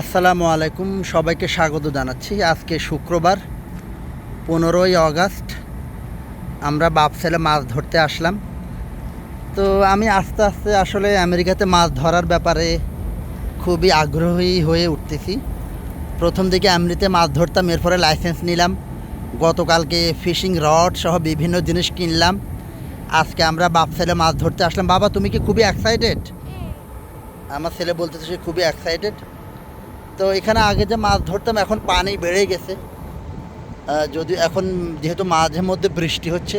আসসালামু আলাইকুম সবাইকে স্বাগত জানাচ্ছি। আজকে শুক্রবার পনেরোই আগস্ট আমরা বাপ ছেলে মাছ ধরতে আসলাম। তো আমি আস্তে আস্তে আসলে আমেরিকাতে মাছ ধরার ব্যাপারে খুবই আগ্রহী হয়ে উঠতেছি। প্রথম দিকে এমনিতে মাছ ধরতাম এরপরে লাইসেন্স নিলাম। গতকালকে ফিশিং রড সহ বিভিন্ন জিনিস কিনলাম। আজকে আমরা বাপ ছেলে মাছ ধরতে আসলাম। বাবা তুমি কি খুবই এক্সাইটেড আমার ছেলে বলতেছে সে খুবই এক্সাইটেড তো এখানে আগে যে মাছ ধরতাম, এখন পানি বেড়ে গেছে। যদি এখন যেহেতু মাঝে মধ্যে বৃষ্টি হচ্ছে,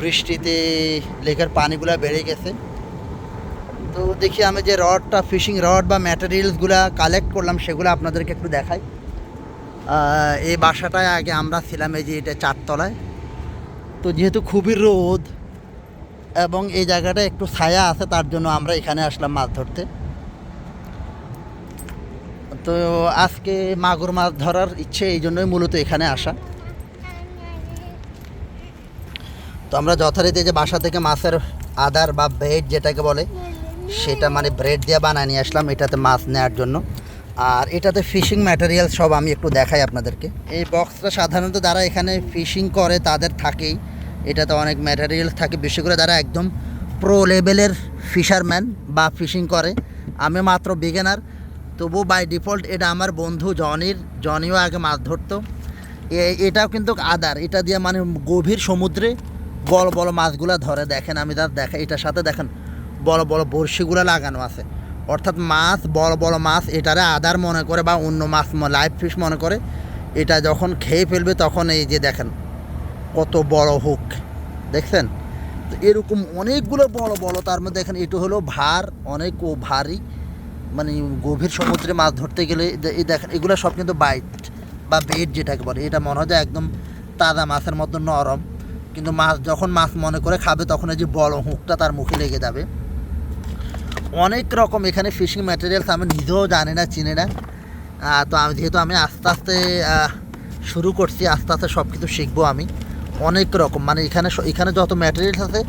বৃষ্টিতে লেকের পানিগুলো বেড়ে গেছে। তো দেখি আমি যে রডটা, ফিশিং রড বা ম্যাটেরিয়ালসগুলো কালেক্ট করলাম, সেগুলো আপনাদেরকে একটু দেখাই। এই বাসাটায় আগে আমরা ছিলাম এই যে এটা চারতলায়। তো যেহেতু খুবই রোদ এবং এই জায়গাটা একটু ছায়া আছে, তার জন্য আমরা এখানে আসলাম মাছ ধরতে। তো আজকে মাগুর মাছ ধরার ইচ্ছে এই জন্যই মূলত এখানে আসা। তো আমরা যথারীতি যে বাসা থেকে মাছের আদার বা ব্রেড যেটাকে বলে, সেটা মানে ব্রেড দিয়ে বানায় নিয়ে আসলাম, এটাতে মাছ নেওয়ার জন্য। আর এটাতে ফিশিং ম্যাটেরিয়াল সব আমি একটু দেখাই আপনাদেরকে। এই বক্সটা সাধারণত যারা এখানে ফিশিং করে, তাদের থাকেই। এটাতে অনেক ম্যাটেরিয়ালস থাকে বিশেষ করে যারা একদম প্রো লেভেলের ফিশারম্যান বা ফিশিং করে। আমি মাত্র বিগিনার তবু বাই ডিফল্ট এটা আমার বন্ধু জনির, জনিও আগে মাছ ধরতো। এটাও কিন্তু আদার, এটা দিয়ে মানে গভীর সমুদ্রে বড় বড় মাছগুলো ধরে। দেখেন, আমি তার দেখা, এটার সাথে দেখেন, বড় বড় বড়শিগুলো লাগানো আছে। অর্থাৎ মাছ, বড় বড় মাছ, এটারে আদার মনে করে বা অন্য মাছ লাইভ ফিশ মনে করে, এটা যখন খেয়ে ফেলবে তখন এই যে দেখেন, কত বড় হুক দেখছেন? তো এরকম অনেকগুলো বড় বড়, তার মধ্যে দেখেন, এটা হলো ভার, অনেক ও ভারী। মানে গভীর সমুদ্রে মাছ ধরতে গেলে এই দেখেন এগুলো সব কিন্তু বাইট বা বেড যেটাকে বলে। এটা মনে হয় যে একদম তাজা মাছের মতো নরম। কিন্তু মাছ, যখন মাছ মনে করে খাবে, তখন এই যে বড় হুঁকটা তার মুখে লেগে যাবে। অনেক রকম এখানে ফিশিং ম্যাটেরিয়ালস আমি নিজেও জানি না, চিনি না। তো আমি যেহেতু আমি আস্তে আস্তে শুরু করছি, আস্তে আস্তে সব কিছু শিখব আমি। অনেক রকম মানে এখানে এখানে যত ম্যাটেরিয়ালস আছে,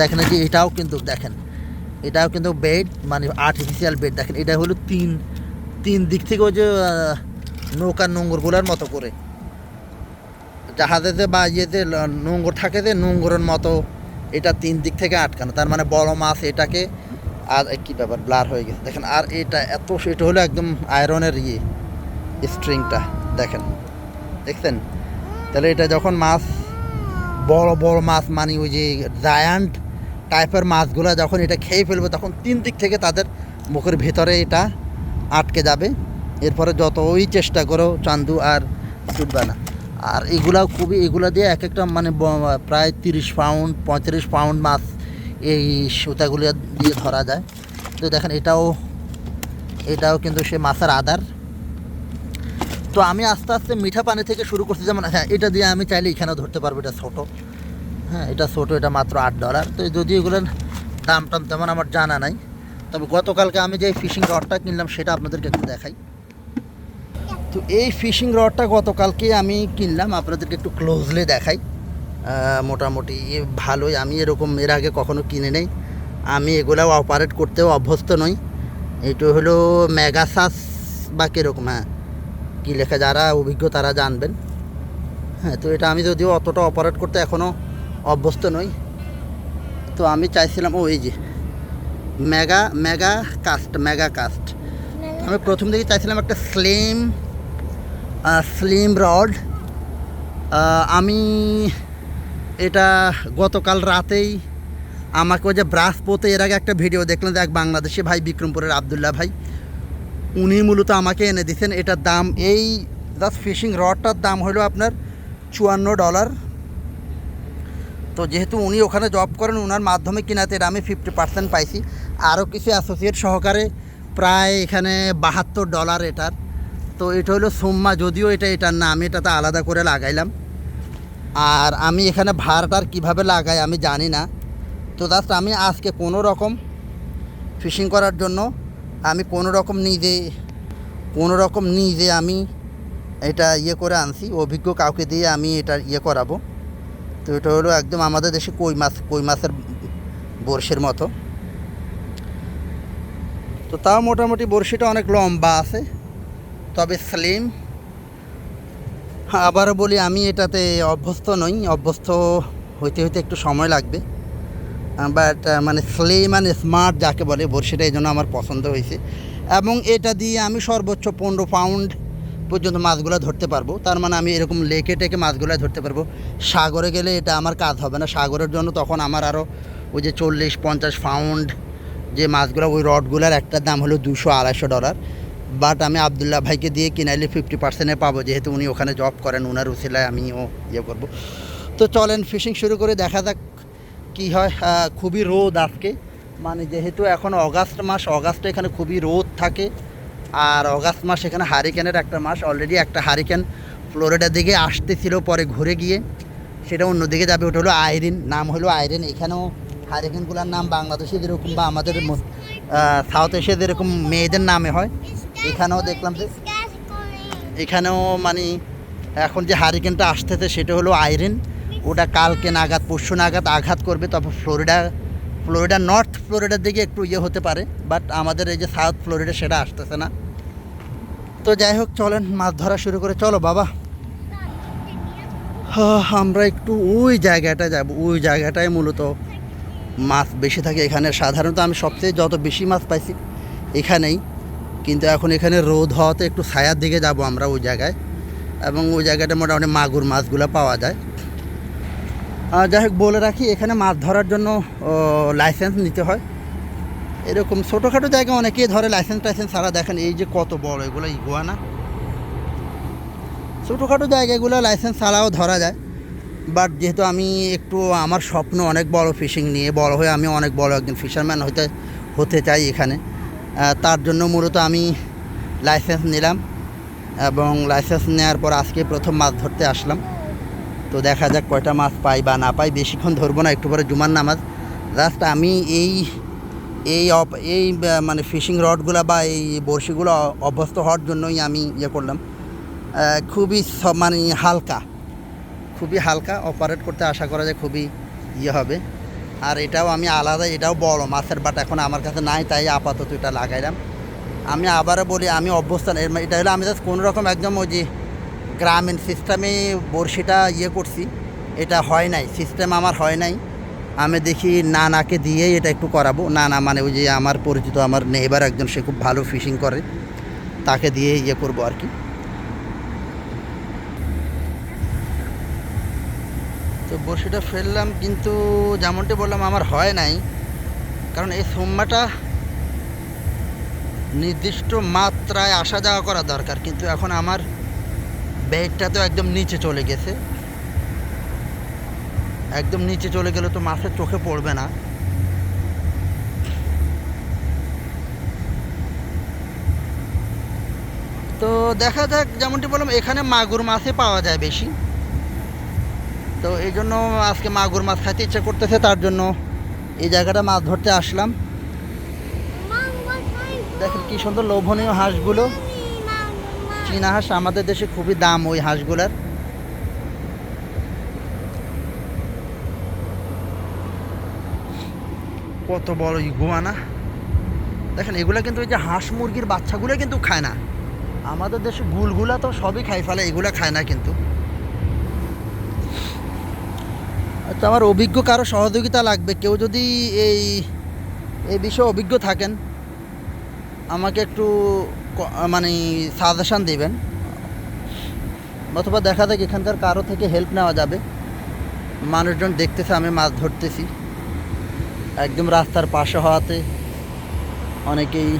দেখেন যে এটাও কিন্তু দেখেন। এটাও কিন্তু বেড মানে আর্টিফিশিয়াল বেড দেখেন, এটা হলো তিন তিন দিক থেকে ওই যে নৌকার নোংরগুলোর মতো করে। জাহাজে যে বা ইয়েতে নোংর থাকে যে নোংরের মতো এটা তিন দিক থেকে আটকানো। তার মানে বড় মাছ এটাকে আর কি ব্যাপার ব্লার হয়ে গেছে। দেখেন, আর এটা এত, এটা হলো একদম আয়রনের ইয়ে স্ট্রিংটা দেখেন। দেখছেন? তাহলে এটা যখন মাছ, বড় বড় মাছ মানে ওই যে জায়ান্ট টাইপের মাছগুলো যখন এটা খেয়ে ফেলবে, তখন তিন দিক থেকে তাদের মুখের ভেতরে এটা আটকে যাবে। এরপরে যতই চেষ্টা করো, চান্দু আর ছুটবে না। আর এগুলাও খুবই, এগুলো দিয়ে এক একটা মানে প্রায় তিরিশ পাউন্ড পঁয়ত্রিশ পাউন্ড মাছ এই সুতাগুলো দিয়ে ধরা যায়। তো দেখেন, এটাও এটাও কিন্তু সে মাছের আদার। তো আমি আস্তে আস্তে মিঠা পানি থেকে শুরু করছি, যেমন হ্যাঁ এটা দিয়ে আমি চাইলে এখানেও ধরতে পারব, এটা ছোটো। হ্যাঁ এটা ছোটো, এটা মাত্র আট ডলার তো যদি এগুলোর দাম টাম তেমন আমার জানা নাই, তবে গতকালকে আমি যে ফিশিং রডটা কিনলাম, সেটা আপনাদেরকে একটু দেখাই। তো এই ফিশিং রডটা গতকালকে আমি কিনলাম, আপনাদেরকে একটু ক্লোজলি দেখাই। মোটামুটি ভালোই, আমি এরকম এর আগে কখনো কিনে নেই। আমি এগুলাও অপারেট করতেও অভ্যস্ত নই। এটা হলো মেগাসাস বা কীরকম হ্যাঁ কী লেখা, যারা অভিজ্ঞ তারা জানবেন। হ্যাঁ তো এটা আমি যদিও অতটা অপারেট করতে এখনও অভ্যস্ত নই। তো আমি চাইছিলাম ও এই যে mega mega cast mega cast আমি প্রথম দিকে চাইছিলাম একটা স্লিম স্লিম রড আমি এটা গতকাল রাতেই আমাকে ওই যে ব্রাশ পোতে এর আগে একটা ভিডিও দেখলাম যে এক বাংলাদেশি ভাই বিক্রমপুরের আবদুল্লাহ ভাই উনি মূলত আমাকে এনে দিয়েছেন। এটার দাম এই জাস্ট ফিশিং রডটার দাম হলো আপনার চুয়ান্ন ডলার তো যেহেতু উনি ওখানে জব করেন ওনার মাধ্যমে কিনাতে এটা আমি ফিফটি পার্সেন্ট পাইছি। আরও কিছু অ্যাসোসিয়েট সহকারে প্রায় এখানে বাহাত্তর ডলার এটার। তো এটা হলো সোম্মা যদিও এটা এটার না, আমি এটাতে আলাদা করে লাগাইলাম। আর আমি এখানে ভাড়াটার কীভাবে লাগাই আমি জানি না। তো জাস্ট আমি আজকে কোনো রকম ফিশিং করার জন্য আমি কোনো রকম নিজে, কোনো রকম নিজে আমি এটা ইয়ে করে আনছি। অভিজ্ঞ কাউকে দিয়ে আমি এটা ইয়ে করাবো। তো এটা হলো একদম আমাদের দেশে কই মাছ, কই মাছের বড়শির মতো। তো তাও মোটামুটি বড়শিটা অনেক লম্বা আছে, তবে স্লিম আবারও বলি, আমি এটাতে অভ্যস্ত নই, অভ্যস্ত হইতে হইতে একটু সময় লাগবে। বাট মানে স্লিম অ্যান্ড স্মার্ট যাকে বলে, বড়শিটা এই জন্য আমার পছন্দ হয়েছে। এবং এটা দিয়ে আমি সর্বোচ্চ পনেরো পাউন্ড পর্যন্ত মাছগুলো ধরতে পারব। তার মানে আমি এরকম লেকে টেকে মাছগুলো ধরতে পারব। সাগরে গেলে এটা আমার কাজ হবে না। সাগরের জন্য তখন আমার আরও ওই যে চল্লিশ, পঞ্চাশ পাউন্ড যে মাছগুলো, ওই রডগুলোর একটার দাম হলো দুশো আড়াইশো ডলার বাট আমি আবদুল্লাহ ভাইকে দিয়ে কিনাইলে ফিফটি পার্সেন্টে পাবো। যেহেতু উনি ওখানে জব করেন ওনার উসিলায় আমিও ইয়ে করব। তো চলেন ফিশিং শুরু করে দেখা যাক কী হয়। খুবই রোদ আজকে। মানে যেহেতু এখন অগাস্ট মাস অগাস্টে এখানে খুবই রোদ থাকে। আর অগাস্ট মাস এখানে হারিকেনের একটা মাস। অলরেডি একটা হারিকেন ফ্লোরিডার দিকে আসতেছিল, পরে ঘুরে গিয়ে সেটা অন্যদিকে যাবে। ওটা হলো আইরিন, নাম হলো আইরিন। এখানেও হারিকেনগুলোর নাম বাংলাদেশে যেরকম বা আমাদের সাউথ এশিয়া যেরকম মেয়েদের নামে হয়, এখানেও দেখলাম যে এখানেও মানে এখন যে হারিকেনটা আসতেছে, সেটা হলো আইরিন। ওটা কালকে নাগাদ, পরশু নাগাদ আঘাত করবে। তবে ফ্লোরিডা ফ্লোরিডা, নর্থ ফ্লোরিডার দিকে একটু ইয়ে হতে পারে, বাট আমাদের এই যে সাউথ ফ্লোরিডা সেটা আসতেছে না। তো যাই হোক, চলেন, মাছ ধরা শুরু করে, চলো বাবা। আমরা একটু ওই জায়গাটা যাব, ওই জায়গাটায় মূলত মাছ বেশি থাকে এখানে। সাধারণত আমি সবচেয়ে যত বেশি মাছ পাইছি এখানেই, কিন্তু এখন এখানে রোদ হওয়াতে একটু ছায়ার দিকে যাব আমরা ওই জায়গায়। এবং ওই জায়গাটা মোটামুটি মাগুর মাছগুলো পাওয়া যায়। যাই হোক, বলে রাখি, এখানে মাছ ধরার জন্য লাইসেন্স নিতে হয়। এরকম ছোটোখাটো জায়গায় অনেকেই ধরে লাইসেন্স টাইসেন্স ছাড়া দেখেন, এই যে কত বড়, এগুলো ইগুয়ানা। ছোটোখাটো জায়গাগুলো লাইসেন্স ছাড়াও ধরা যায়। বাট যেহেতু আমি একটু, আমার স্বপ্ন অনেক বড় ফিশিং নিয়ে, বড় হয়ে আমি অনেক বড় একজন ফিশারম্যান হতে হতে চাই এখানে। তার জন্য মূলত আমি লাইসেন্স নিলাম এবং লাইসেন্স নেওয়ার পর আজকে প্রথম মাছ ধরতে আসলাম। তো দেখা যাক কয়টা মাছ পাই বা না পাই। বেশিক্ষণ ধরবো না, একটু পরে জুমার নামাজ। জাস্ট আমি এই এই এই মানে ফিশিং রডগুলো বা এই বড়শিগুলো অভ্যস্ত হওয়ার জন্যই আমি ইয়ে করলাম। খুবই মানে হালকা, খুবই হালকা অপারেট করতে আশা করা যায় খুবই ইয়ে হবে। আর এটাও আমি আলাদা, এটাও বড়, মাছের বাট এখন আমার কাছে নাই, তাই আপাতত এটা লাগাইলাম। আমি আবারও বলি, আমি অভ্যস্ত। এটা হলো আমি জাস্ট কোনো রকম একদম ওই যে গ্রামীণ সিস্টেমে বড়শিটা ইয়ে করছি, এটা হয় নাই, সিস্টেম আমার হয় নাই। আমি দেখি নানাকে দিয়েই এটা একটু করাবো। নানা মানে ওই যে আমার পরিচিত আমার নেইবার একজন, সে খুব ভালো ফিশিং করে, তাকে দিয়ে ইয়ে করব আর কি। তো বড়শিটা ফেললাম, কিন্তু যেমনটি বললাম আমার হয় নাই, কারণ এই সোম্মাটা নির্দিষ্ট মাত্রায় আসা যাওয়া করা দরকার, কিন্তু এখন আমার বেডটা তো একদম নিচে চলে গেছে। একদম নিচে চলে গেলে তো মাছের চোখে পড়বে না। তো দেখা যাক, যেমনটি বললাম, এখানে মাগুর মাছই পাওয়া যায় বেশি। তো এই জন্য আজকে মাগুর মাছ খাইতে ইচ্ছে করতেছে, তার জন্য এই জায়গাটা মাছ ধরতে আসলাম। দেখেন কি সুন্দর লোভনীয় হাঁসগুলো। চীনা হাঁস আমাদের দেশে খুবই দাম ওই হাঁসগুলার। কত বড় ইগুয়ানা। দেখেন, এগুলা কিন্তু ওই যে হাঁস মুরগির বাচ্চাগুলো কিন্তু খায় না। আমাদের দেশে গুলগুলা তো সবই খাই ফেলে, এগুলা খায় না কিন্তু। আচ্ছা আমার অভিজ্ঞ কারও সহযোগিতা লাগবে? কেউ যদি এই এই বিষয়ে অভিজ্ঞ থাকেন আমাকে একটু মানে সাজেশান দেবেন। অথবা দেখা যাক এখানকার কারও থেকে হেল্প নেওয়া যাবে। মানুষজন দেখতেছে, আমি মাছ ধরতেছি। একদম রাস্তার পাশে হওয়াতে অনেকেই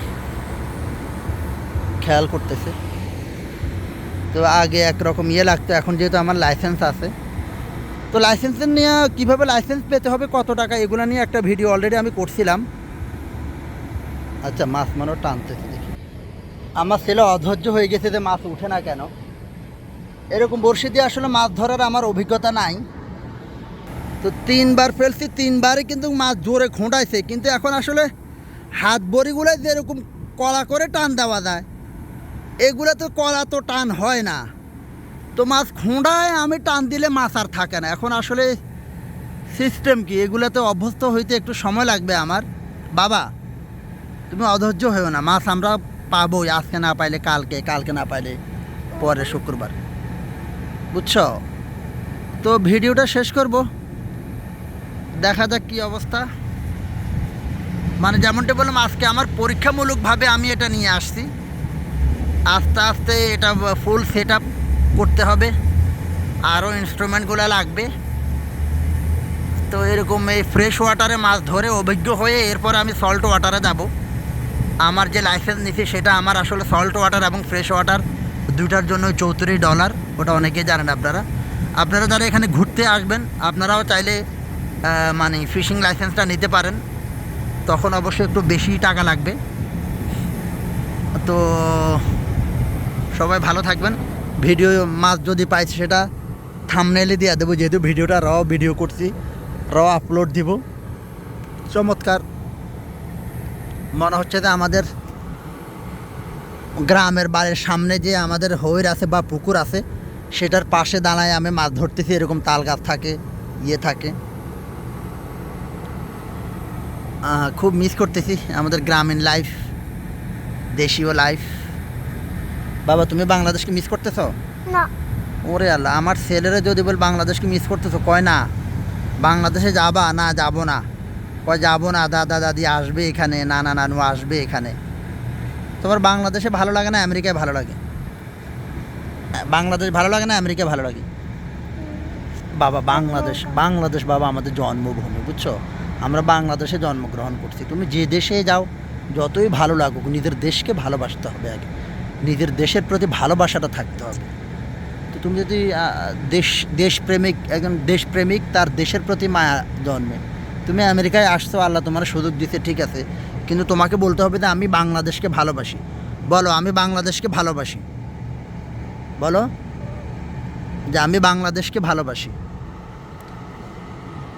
খেয়াল করতেছে। তো আগে একরকম ইয়ে লাগতো, এখন যেহেতু আমার লাইসেন্স আছে। তো লাইসেন্সের নিয়ে কীভাবে লাইসেন্স পেতে হবে, কত টাকা, এগুলো নিয়ে একটা ভিডিও অলরেডি আমি করছিলাম। আচ্ছা মাছ মানো টানতেছে দেখি। আমার ছেলে অধৈর্য হয়ে গেছে যে মাছ উঠে না কেন? এরকম বড়শি দিয়ে আসলে মাছ ধরার আমার অভিজ্ঞতা নাই। তো তিনবার ফেলছি, তিনবারই কিন্তু মাছ জোরে খোঁটাইছে কিন্তু এখন আসলে হাত বড়িগুলো যেরকম কলা করে টান দেওয়া যায়, এগুলো তো কলা তো টান হয় না। তো মাছ খোঁড়ায় আমি টান দিলে মাছ আর থাকে না। এখন আসলে সিস্টেম কি? এগুলোতে অভ্যস্ত হইতে একটু সময় লাগবে আমার। বাবা তুমি অধৈর্য হয়েও না। মাছ আমরা পাবোই আজকে না পাইলে কালকে কালকে না পাইলে পরে শুক্রবার। বুঝছ? তো ভিডিওটা শেষ করব। দেখা যাক কী অবস্থা। মানে যেমনটা বললাম, আজকে আমার পরীক্ষামূলকভাবে আমি এটা নিয়ে আসছি। আস্তে আস্তে এটা ফুল সেট করতে হবে। আরও ইনস্ট্রুমেন্টগুলো লাগবে। তো এরকম এই ফ্রেশ ওয়াটারে মাছ ধরে অভিজ্ঞ হয়ে এরপর আমি সল্ট ওয়াটারে যাব। আমার যে লাইসেন্স নিছি সেটা আমার আসলে সল্ট ওয়াটার এবং ফ্রেশ ওয়াটার দুইটার জন্য চৌত্রিশ ডলার ওটা অনেকেই জানেন আপনারা। আপনারা যারা এখানে ঘুরতে আসবেন, আপনারাও চাইলে মানে ফিশিং লাইসেন্সটা নিতে পারেন। তখন অবশ্যই একটু বেশি টাকা লাগবে। তো সবাই ভালো থাকবেন। ভিডিও মাছ যদি পাইছি, সেটা থামনেলে দিয়ে দেবো। যেহেতু ভিডিওটা র ভিডিও করছি র আপলোড দিব। চমৎকার। মনে হচ্ছে যে আমাদের গ্রামের বাড়ির সামনে যে আমাদের হৈর আছে বা পুকুর আছে সেটার পাশে দাঁড়ায় আমি মাছ ধরতেছি এরকম তাল গাছ থাকে ইয়ে থাকে। খুব মিস করতেছি আমাদের গ্রামীণ লাইফ দেশীয় লাইফ বাবা তুমি বাংলাদেশকে মিস করতেছ? না। ওরে আল্লাহ আমার ছেলেরা যদি বল বাংলাদেশকে মিস করতেছো কয় না? বাংলাদেশে যাবা না যাব না। কয়, যাব না দাদা দাদি আসবে এখানে নানা নানু আসবে এখানে। তোমার বাংলাদেশে ভালো লাগে না, আমেরিকায় ভালো লাগে? বাংলাদেশ ভালো লাগে না, আমেরিকায় ভালো লাগে? বাবা, বাংলাদেশ বাংলাদেশ বাবা আমাদের জন্মভূমি, বুঝছ? আমরা বাংলাদেশে জন্মগ্রহণ করছি। তুমি যে দেশে যাও, যতই ভালো লাগুক, নিজের দেশকে ভালোবাসতে হবে আগে। নিজের দেশের প্রতি ভালোবাসাটা থাকতে হবে। তো তুমি যদি দেশ, দেশপ্রেমিক, একজন দেশপ্রেমিক, তার দেশের প্রতি মায়া জন্মে। তুমি আমেরিকায় আসছো, আল্লাহ তোমার সুযোগ দিতে ঠিক আছে। কিন্তু তোমাকে বলতে হবে যে আমি বাংলাদেশকে ভালোবাসি। বলো, আমি বাংলাদেশকে ভালোবাসি। বলো, যে আমি বাংলাদেশকে ভালোবাসি।